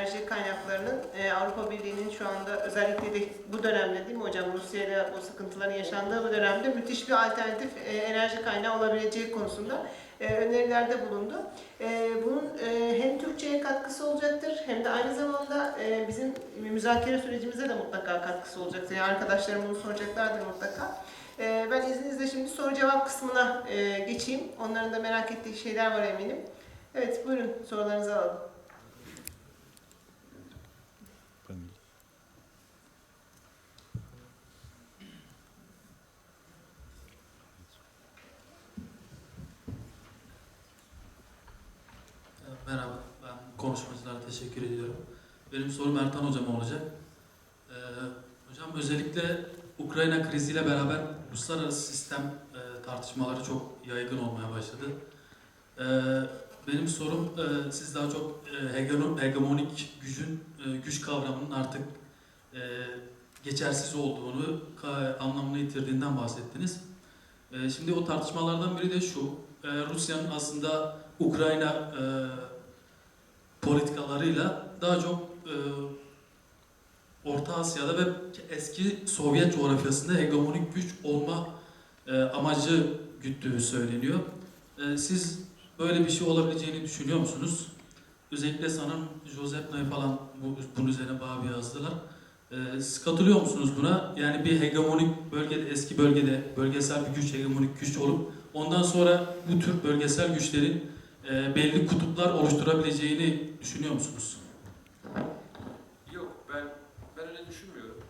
enerji kaynaklarının e, Avrupa Birliği'nin şu anda özellikle de bu dönemde değil mi hocam Rusya ile bu sıkıntıların yaşandığı bu dönemde müthiş bir alternatif e, enerji kaynağı olabileceği konusunda e, önerilerde bulundu. E, bunun e, hem Türkçe'ye katkısı olacaktır hem de aynı zamanda e, bizim müzakere sürecimize de mutlaka katkısı olacaktır. Yani arkadaşlarım bunu soracaklardır mutlaka. E, ben izninizle şimdi soru cevap kısmına e, geçeyim. Onların da merak ettiği şeyler var eminim. Evet buyurun sorularınızı alalım. Ee, Merhaba, ben konuşmacılara teşekkür ediyorum. Benim sorum Ertan Hocam olacak. Ee, hocam özellikle Ukrayna kriziyle beraber uluslararası sistem e, tartışmaları çok yaygın olmaya başladı. Ee, benim sorum, e, siz daha çok e, hege- hegemonik gücün, e, güç kavramının artık e, geçersiz olduğunu, anlamını yitirdiğinden bahsettiniz. E, şimdi o tartışmalardan biri de şu, e, Rusya'nın aslında Ukrayna e, politikalarıyla daha çok e, Orta Asya'da ve eski Sovyet coğrafyasında hegemonik güç olma e, amacı güttüğü söyleniyor. E, siz böyle bir şey olabileceğini düşünüyor musunuz? Özellikle sanırım Joseph Nye falan bu, bunun üzerine bağ bir yazdılar. E, siz katılıyor musunuz buna? Yani bir hegemonik bölgede, eski bölgede bölgesel bir güç, hegemonik güç olup ondan sonra bu tür bölgesel güçlerin e, belli kutuplar oluşturabileceğini düşünüyor musunuz? Yok ben ben öyle düşünmüyorum.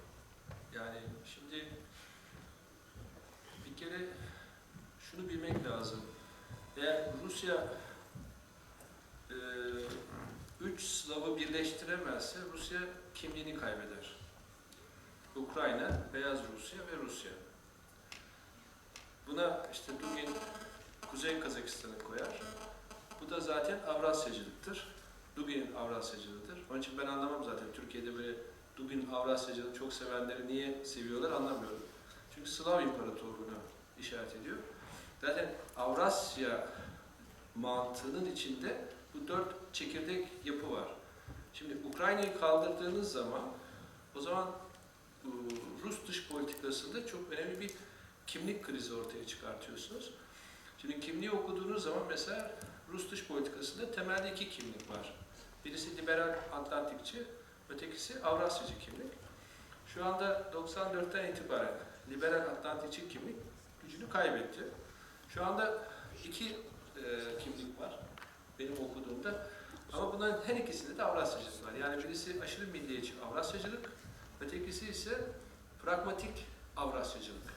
Yani şimdi bir kere şunu bilmek lazım. Eğer Rusya e, üç Slav'ı birleştiremezse Rusya kimliğini kaybeder. Ukrayna, Beyaz Rusya ve Rusya. Buna işte Dugin Kuzey Kazakistan'ı koyar. Bu da zaten Avrasyacılıktır. Dugin Avrasyacılığıdır. Onun için ben anlamam zaten Türkiye'de böyle Dugin Avrasyacılığını çok sevenleri niye seviyorlar anlamıyorum. Çünkü Slav İmparatorluğu'na işaret ediyor. Zaten Avrasya mantığının içinde bu dört çekirdek yapı var. Şimdi Ukrayna'yı kaldırdığınız zaman o zaman Rus dış politikasında çok önemli bir kimlik krizi ortaya çıkartıyorsunuz. Şimdi kimliği okuduğunuz zaman mesela Rus dış politikasında temelde iki kimlik var. Birisi liberal Atlantikçi, ötekisi Avrasyacı kimlik. Şu anda 94'ten itibaren liberal Atlantikçi kimlik gücünü kaybetti. Şu anda iki e, kimlik var benim okuduğumda. Ama bunların her ikisinde de Avrasyacılık var. Yani birisi aşırı milliyetçi Avrasyacılık, ötekisi ise pragmatik Avrasyacılık.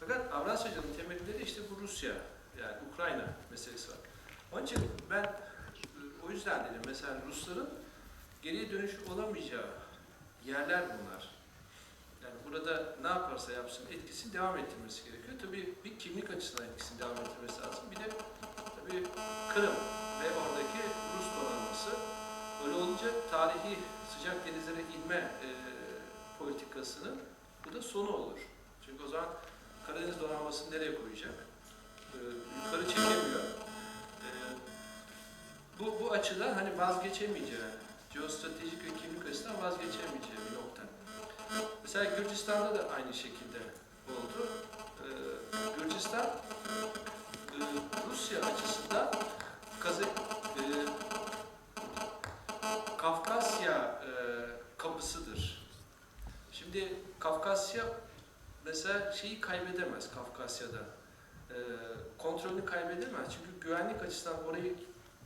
Fakat Avrasyacılığın temelinde de işte bu Rusya, yani Ukrayna meselesi var. Onun için ben e, o yüzden dedim mesela Rusların geriye dönüş olamayacağı yerler bunlar. Yani burada ne yaparsa yapsın etkisini devam ettirmesi gerekiyor. Tabii bir kimlik açısından etkisini devam ettirmesi lazım. Bir de tabii Kırım ve oradaki Rus donanması. Öyle olunca tarihi sıcak denizlere inme e, politikasının bu da sonu olur. Çünkü o zaman Karadeniz donanmasını nereye koyacak? E, yukarı çekemiyor. Bu, bu açıdan hani vazgeçemeyeceği, geostratejik ve kimlik açısından vazgeçemeyeceği bir nokta. Mesela Gürcistan'da da aynı şekilde oldu. Ee, Gürcistan e, Rusya açısından Kazak, e, Kafkasya e, kapısıdır. Şimdi Kafkasya mesela şeyi kaybedemez Kafkasya'da. E, kontrolünü kaybedemez. Çünkü güvenlik açısından orayı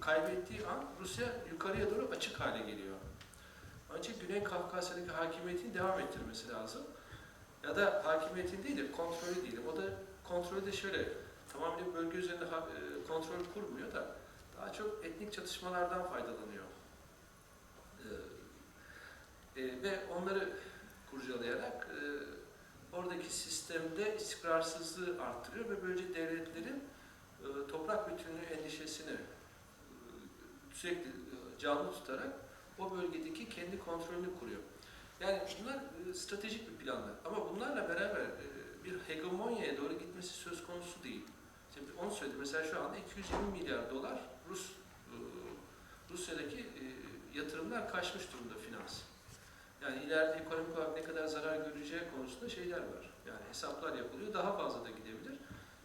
kaybettiği an Rusya yukarıya doğru açık hale geliyor. İçin Güney Kafkasya'daki hakimiyetini devam ettirmesi lazım. Ya da hakimiyetin değil de kontrolü değil. O da kontrolü de şöyle, tamamıyla bölge üzerinde e, kontrol kurmuyor da daha çok etnik çatışmalardan faydalanıyor. Ee, ve onları kurcalayarak e, oradaki sistemde istikrarsızlığı arttırıyor ve böylece devletlerin e, toprak bütünlüğü endişesini sürekli e, canlı tutarak o bölgedeki kendi kontrolünü kuruyor. Yani bunlar e, stratejik bir planlar. Ama bunlarla beraber e, bir hegemonyaya doğru gitmesi söz konusu değil. Şimdi onu söyledim. Mesela şu anda 220 milyar dolar Rus Rusya'daki yatırımlar kaçmış durumda finans. Yani ileride ekonomik olarak ne kadar zarar göreceği konusunda şeyler var. Yani hesaplar yapılıyor. Daha fazla da gidebilir.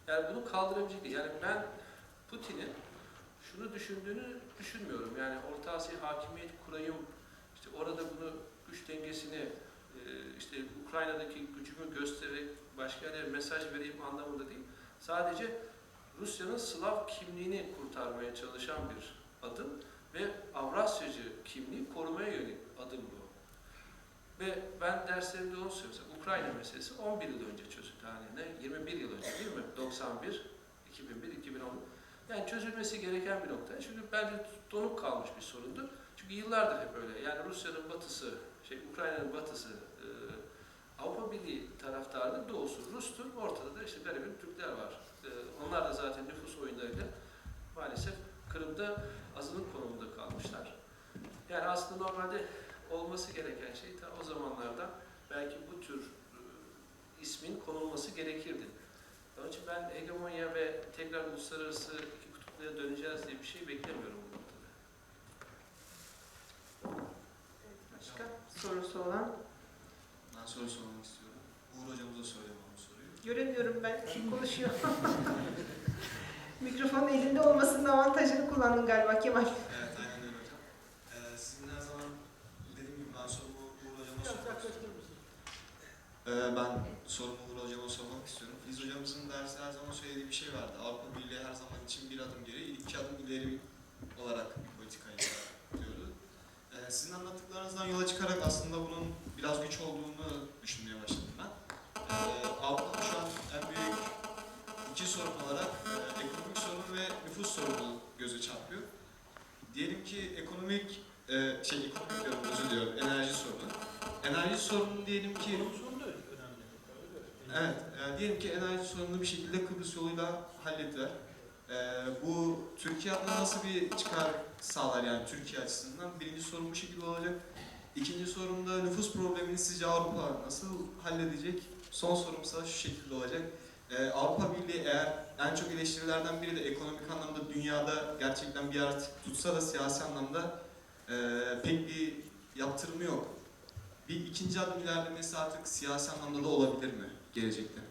Yani bunu kaldırabilecek değil. Yani ben Putin'in şunu düşündüğünü düşünmüyorum. Yani Orta Asya hakimiyet kurayım, işte orada bunu güç dengesini, e, işte Ukrayna'daki gücümü göstererek başka yerlere mesaj vereyim anlamında değil. Sadece Rusya'nın Slav kimliğini kurtarmaya çalışan bir adım ve Avrasyacı kimliği korumaya yönelik adım bu. Ve ben derslerimde onu söylüyorum. Ukrayna meselesi 11 yıl önce çözüldü. Yani ne? 21 yıl önce değil mi? 91, 2001, 2010. Yani çözülmesi gereken bir nokta. Çünkü bence donuk kalmış bir sorundu. Çünkü yıllardır hep öyle. Yani Rusya'nın batısı, şey Ukrayna'nın batısı, e, Avrupa Birliği taraftarı doğusu Rus'tur. Ortada da işte garibim Türkler var. E, onlar da zaten nüfus oyunlarıyla maalesef Kırım'da azınlık konumunda kalmışlar. Yani aslında normalde olması gereken şey ta o zamanlarda belki bu tür e, ismin konulması gerekirdi. Onun için ben hegemonya ve tekrar uluslararası kutupluya döneceğiz diye bir şey beklemiyorum bu noktada. Başka sorusu olan? Ben soru sormak istiyorum. Uğur hocamıza bu soruyu. Göremiyorum ben. Kim konuşuyor? Mikrofonun elinde olmasının avantajını kullandın galiba Kemal. Evet, aynen öyle hocam. Ee, sizin her zaman dediğim gibi ben sorumu Uğur hocama sormak istiyorum. Ee, ben sorumu Uğur hocama sormak istiyorum. Filiz hocamızın dersi her zaman söylediği bir şey vardı. Avrupa Birliği her zaman için bir adım geri, iki adım ileri olarak politikayı diyordu. Ee, sizin anlattıklarınızdan yola çıkarak aslında bunun biraz güç olduğunu düşünmeye başladım ben. Ee, Avrupa'da şu an en büyük iki sorun olarak e, ekonomik sorun ve nüfus sorunu göze çarpıyor. Diyelim ki ekonomik e, şey ekonomik diyorum özür diliyorum enerji sorunu. Enerji sorunu diyelim ki Evet, e, diyelim ki enerji sorununu bir şekilde Kıbrıs yoluyla hallettiler. E, bu Türkiye adına nasıl bir çıkar sağlar yani Türkiye açısından? Birinci sorun bu şekilde olacak. İkinci sorun da nüfus problemini sizce Avrupa nasıl halledecek? Son sorumsa şu şekilde olacak. Ee, Avrupa Birliği eğer en çok eleştirilerden biri de ekonomik anlamda dünyada gerçekten bir yer tutsa da siyasi anlamda e, pek bir yaptırımı yok. Bir ikinci adım ilerlemesi artık siyasi anlamda da olabilir mi gelecekte?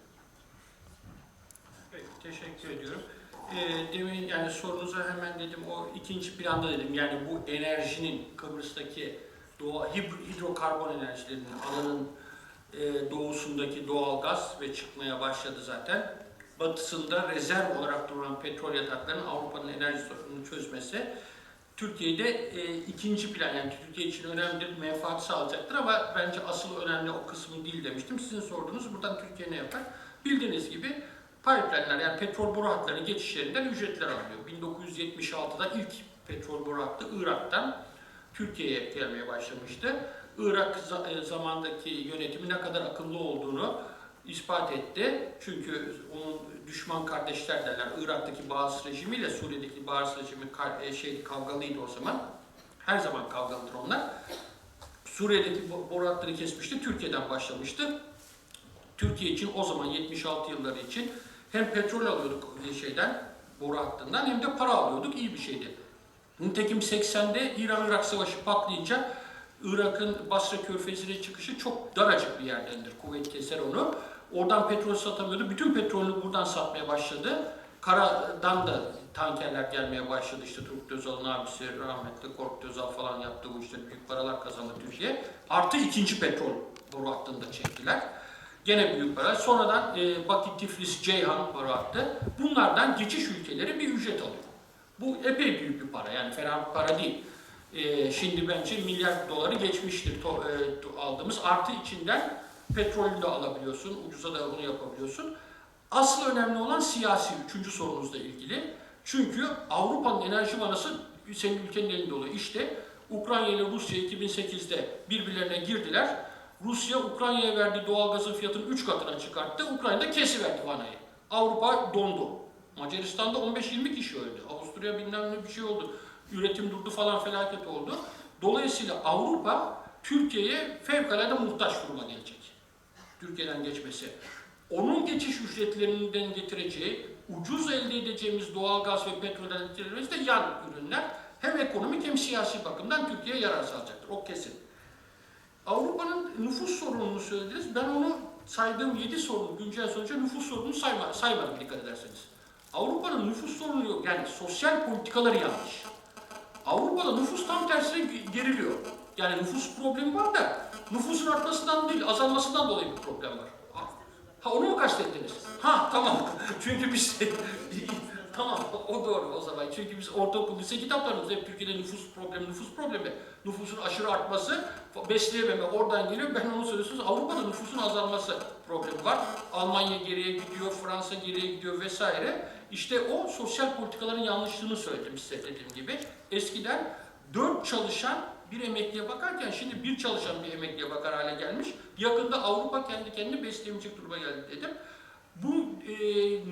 Peki, teşekkür ediyorum. Ee, demin yani sorunuza hemen dedim o ikinci planda dedim yani bu enerjinin Kıbrıs'taki doğa, hid- hidrokarbon enerjilerinin alanın e, doğusundaki doğal gaz ve çıkmaya başladı zaten. Batısında rezerv olarak duran petrol yataklarının Avrupa'nın enerji sorununu çözmesi Türkiye'de e, ikinci plan yani Türkiye için önemli bir menfaat sağlayacaktır ama bence asıl önemli o kısmı değil demiştim. Sizin sorduğunuz buradan Türkiye ne yapar? Bildiğiniz gibi pipeline'ler yani petrol boru hatları geçişlerinden ücretler alıyor. 1976'da ilk petrol boru hattı Irak'tan Türkiye'ye gelmeye başlamıştı. Irak e, zamandaki yönetimi ne kadar akıllı olduğunu ispat etti. Çünkü onun düşman kardeşler derler. Irak'taki Bağız rejimiyle Suriye'deki Bağız rejimi e, şey kavgalıydı o zaman. Her zaman kavgalıdır onlar. Suriye'deki bo- boru kesmişti. Türkiye'den başlamıştı. Türkiye için o zaman 76 yılları için hem petrol alıyorduk e, şeyden, boru hattından hem de para alıyorduk. iyi bir şeydi. Nitekim 80'de İran-Irak Savaşı patlayınca Irak'ın Basra Körfezi'ne çıkışı çok daracık bir yerdendir. Kuvvet keser onu. Oradan petrol satamıyordu. Bütün petrolünü buradan satmaya başladı. Karadan da tankerler gelmeye başladı. İşte Turgut Özal'ın abisi rahmetli Korkut Özal falan yaptı bu işte büyük paralar kazandı Türkiye. Artı ikinci petrol boru hattını da çektiler. Gene büyük para. Sonradan e, Bakü, Tiflis, Ceyhan boru hattı. Bunlardan geçiş ülkeleri bir ücret alıyor. Bu epey büyük bir para. Yani fena bir para değil. E, şimdi bence milyar doları geçmiştir to, e, to- aldığımız. Artı içinden petrolü de alabiliyorsun. Ucuza da bunu yapabiliyorsun. Asıl önemli olan siyasi. Üçüncü sorunuzla ilgili. Çünkü Avrupa'nın enerji manası senin ülkenin elinde oluyor. İşte Ukrayna ile Rusya 2008'de birbirlerine girdiler. Rusya Ukrayna'ya verdiği doğalgazın fiyatını 3 katına çıkarttı. Ukrayna'da kesiverdi vanayı. Avrupa dondu. Macaristan'da 15-20 kişi öldü. Avusturya bilmem ne bir şey oldu. Üretim durdu falan felaket oldu. Dolayısıyla Avrupa Türkiye'ye fevkalade muhtaç duruma gelecek. Türkiye'den geçmesi. Onun geçiş ücretlerinden getireceği, ucuz elde edeceğimiz doğalgaz ve petrolden getireceğimiz de yan ürünler. hem ekonomik hem siyasi bakımdan Türkiye'ye yarar sağlayacaktır. O kesin. Avrupa'nın nüfus sorununu söylediniz. Ben onu saydığım 7 sorun, güncel sonuca nüfus sorununu sayma, saymadım dikkat ederseniz. Avrupa'nın nüfus sorunu yok. Yani sosyal politikaları yanlış. Avrupa'da nüfus tam tersine ge- geriliyor. Yani nüfus problemi var da nüfusun artmasından değil azalmasından dolayı bir problem var. Ha, onu mu kastettiniz? Ha tamam. Çünkü biz tamam o doğru o zaman. Çünkü biz ortaokul lise kitaplarımızda hep Türkiye'de nüfus problemi, nüfus problemi, nüfusun aşırı artması, besleyememe oradan geliyor. Ben onu söylüyorsunuz. Avrupa'da nüfusun azalması problemi var. Almanya geriye gidiyor, Fransa geriye gidiyor vesaire. İşte o sosyal politikaların yanlışlığını söyledim size dediğim gibi. Eskiden dört çalışan bir emekliye bakarken şimdi bir çalışan bir emekliye bakar hale gelmiş. Yakında Avrupa kendi kendini besleyemeyecek duruma geldi dedim. Bu e,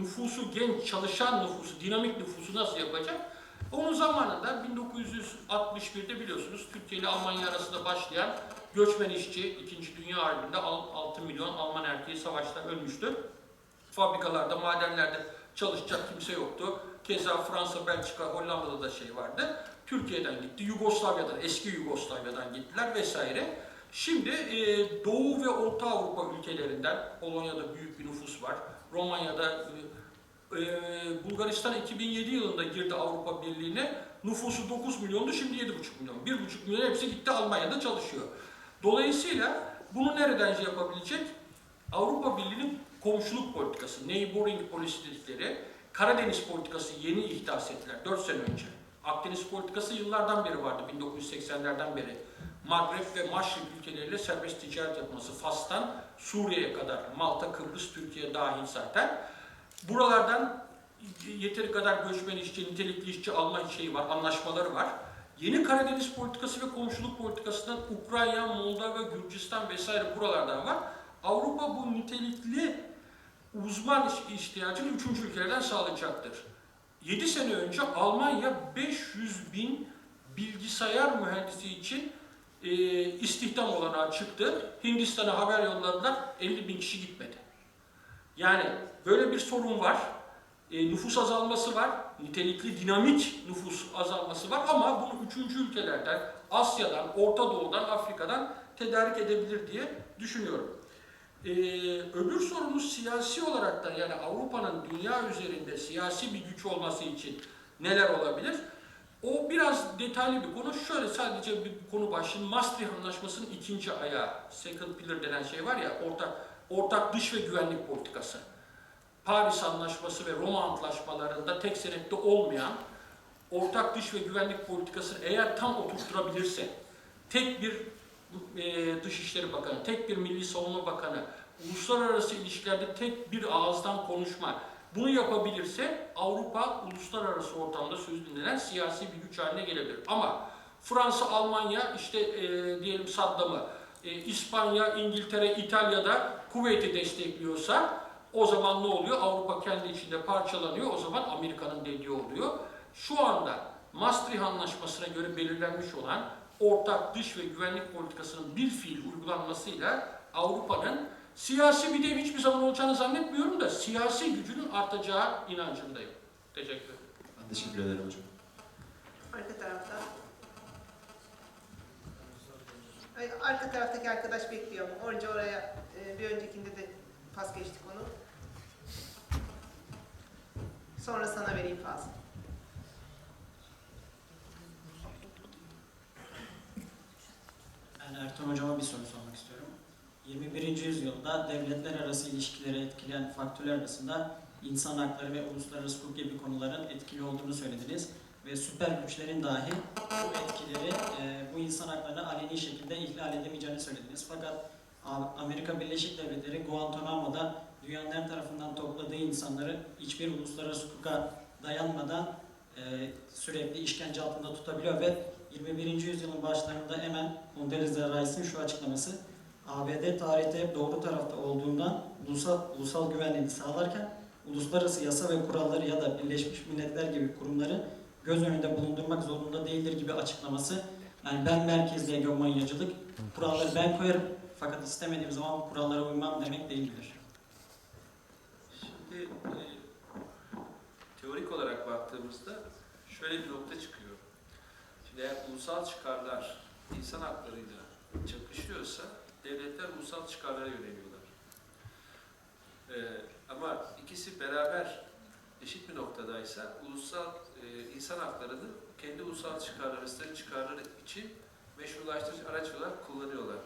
nüfusu, genç çalışan nüfusu, dinamik nüfusu nasıl yapacak? Onun zamanında 1961'de biliyorsunuz Türkiye ile Almanya arasında başlayan göçmen işçi 2. Dünya Harbi'nde 6 milyon Alman erkeği savaşta ölmüştü. Fabrikalarda, madenlerde çalışacak kimse yoktu. Keza Fransa, Belçika, Hollanda'da da şey vardı. Türkiye'den gitti, Yugoslavya'dan, eski Yugoslavya'dan gittiler vesaire. Şimdi e, Doğu ve Orta Avrupa ülkelerinden, Polonya'da büyük bir nüfus var. Romanya'da, e, e, Bulgaristan 2007 yılında girdi Avrupa Birliği'ne. Nüfusu 9 milyondu, şimdi 7,5 milyon. 1,5 milyon hepsi gitti Almanya'da çalışıyor. Dolayısıyla bunu nereden şey yapabilecek? Avrupa Birliği'nin komşuluk politikası, neighboring policy dedikleri, Karadeniz politikası yeni ihdas ettiler 4 sene önce. Akdeniz politikası yıllardan beri vardı, 1980'lerden beri. Maghreb ve Maşrik ülkeleriyle serbest ticaret yapması, Fas'tan Suriye'ye kadar, Malta, Kıbrıs, Türkiye dahil zaten. Buralardan yeteri kadar göçmen işçi, nitelikli işçi alma şeyi var, anlaşmaları var. Yeni Karadeniz politikası ve komşuluk politikasından Ukrayna, Moldova, Gürcistan vesaire buralardan var. Avrupa bu nitelikli uzman ihtiyacını üçüncü ülkelerden sağlayacaktır. 7 sene önce Almanya 500 bin bilgisayar mühendisi için e, istihdam olanağı çıktı. Hindistan'a haber yolladılar, 50 bin kişi gitmedi. Yani böyle bir sorun var. E, nüfus azalması var. Nitelikli, dinamik nüfus azalması var ama bunu üçüncü ülkelerden, Asya'dan, Orta Doğu'dan, Afrika'dan tedarik edebilir diye düşünüyorum. Ee, öbür sorumuz siyasi olarak da yani Avrupa'nın dünya üzerinde siyasi bir güç olması için neler olabilir? O biraz detaylı bir konu. Şöyle sadece bir konu başlığı. Maastricht Anlaşması'nın ikinci ayağı, second pillar denen şey var ya, ortak, ortak dış ve güvenlik politikası. Paris Anlaşması ve Roma Antlaşmalarında tek senette olmayan ortak dış ve güvenlik politikasını eğer tam oturtturabilirse, tek bir e, Dışişleri Bakanı, tek bir Milli Savunma Bakanı, uluslararası ilişkilerde tek bir ağızdan konuşma, bunu yapabilirse Avrupa uluslararası ortamda söz dinlenen siyasi bir güç haline gelebilir. Ama Fransa, Almanya, işte e, diyelim Saddam'ı, e, İspanya, İngiltere, İtalya'da Kuveyt'i destekliyorsa o zaman ne oluyor? Avrupa kendi içinde parçalanıyor. O zaman Amerika'nın dediği oluyor. Şu anda Maastricht Anlaşması'na göre belirlenmiş olan ortak dış ve güvenlik politikasının bir fiil uygulanmasıyla Avrupa'nın siyasi bir dev hiçbir zaman olacağını zannetmiyorum da siyasi gücünün artacağı inancındayım. Teşekkür ederim. Ben teşekkür ederim hocam. Arka tarafta. Ay, Arka taraftaki arkadaş bekliyor. Önce oraya, e, bir öncekinde de pas geçtik onu. Sonra sana vereyim Fazıl. Ben Ertuğrul Hocam'a bir soru sormak istiyorum. 21. yüzyılda devletler arası ilişkileri etkileyen faktörler arasında insan hakları ve uluslararası hukuk gibi konuların etkili olduğunu söylediniz. Ve süper güçlerin dahi bu etkileri, e, bu insan haklarını aleni şekilde ihlal edemeyeceğini söylediniz. Fakat Amerika Birleşik Devletleri Guantanamo'da dünyanın her tarafından topladığı insanları hiçbir uluslararası hukuka dayanmadan e, sürekli işkence altında tutabiliyor ve 21. yüzyılın başlarında hemen Condoleezza Rice'in şu açıklaması ABD tarihte hep doğru tarafta olduğundan ulusal, ulusal güvenliğini sağlarken uluslararası yasa ve kuralları ya da Birleşmiş Milletler gibi kurumları göz önünde bulundurmak zorunda değildir gibi açıklaması yani ben merkezli egomanyacılık kuralları ben koyarım fakat istemediğim zaman kurallara uymam demek değildir. Şimdi e, teorik olarak baktığımızda şöyle bir nokta çıkıyor. veya ulusal çıkarlar insan haklarıyla çakışıyorsa devletler ulusal çıkarlara yöneliyorlar. Ee, ama ikisi beraber eşit bir noktadaysa ulusal e, insan haklarını kendi ulusal çıkarları, strateji çıkarları için meşrulaştırıcı araç olarak kullanıyorlar.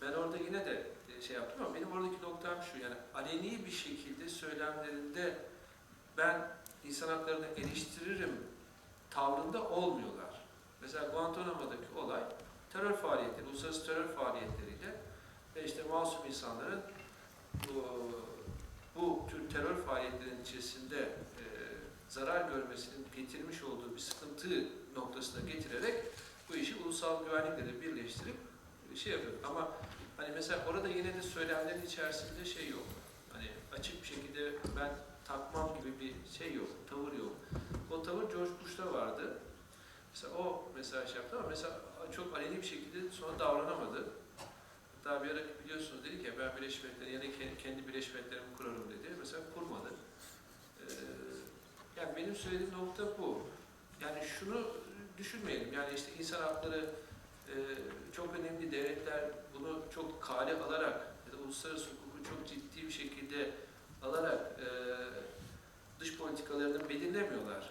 Ben orada yine de e, şey yaptım ama benim oradaki noktam şu yani aleni bir şekilde söylemlerinde ben insan haklarını eleştiririm tavrında olmuyorlar. Mesela Guantanamo'daki olay terör faaliyetleri, uluslararası terör faaliyetleriyle ve işte masum insanların bu, bu tür terör faaliyetlerinin içerisinde e, zarar görmesinin getirmiş olduğu bir sıkıntı noktasına getirerek bu işi ulusal güvenlikle birleştirip şey yapıyor. Ama hani mesela orada yine de söylemlerin içerisinde şey yok. Hani açık bir şekilde ben takmam gibi bir şey yok, tavır yok. O tavır George Bush'ta vardı. Mesela o şey yaptı ama mesela aleni bir şekilde sonra davranamadı. Hatta bir ara biliyorsunuz dedi ki ben Birleşmiş Milletler'in ya da kendi, Birleşmiş Milletler'imi kurarım dedi. Mesela kurmadı. Ee, yani benim söylediğim nokta bu. Yani şunu düşünmeyelim. Yani işte insan hakları e, çok önemli. Devletler bunu çok kale alarak ya da uluslararası hukuku çok ciddi bir şekilde alarak e, dış politikalarını belirlemiyorlar.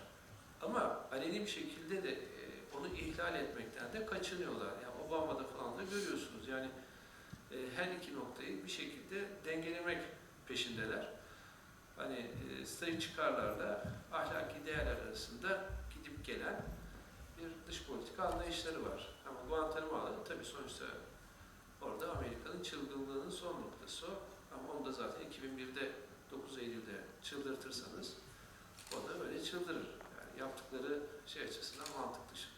Ama aleni bir şekilde de onu ihlal etmekten de kaçınıyorlar. Yani Obama'da falan da görüyorsunuz. Yani e, her iki noktayı bir şekilde dengelemek peşindeler. Hani e, stratejik çıkarlarla ahlaki değerler arasında gidip gelen bir dış politika anlayışları var. Ama Guantanamo alanı tabii sonuçta orada Amerika'nın çılgınlığının son noktası o. Ama onu da zaten 2001'de 9 Eylül'de çıldırtırsanız o da böyle çıldırır. Yani yaptıkları şey açısından mantık dışı.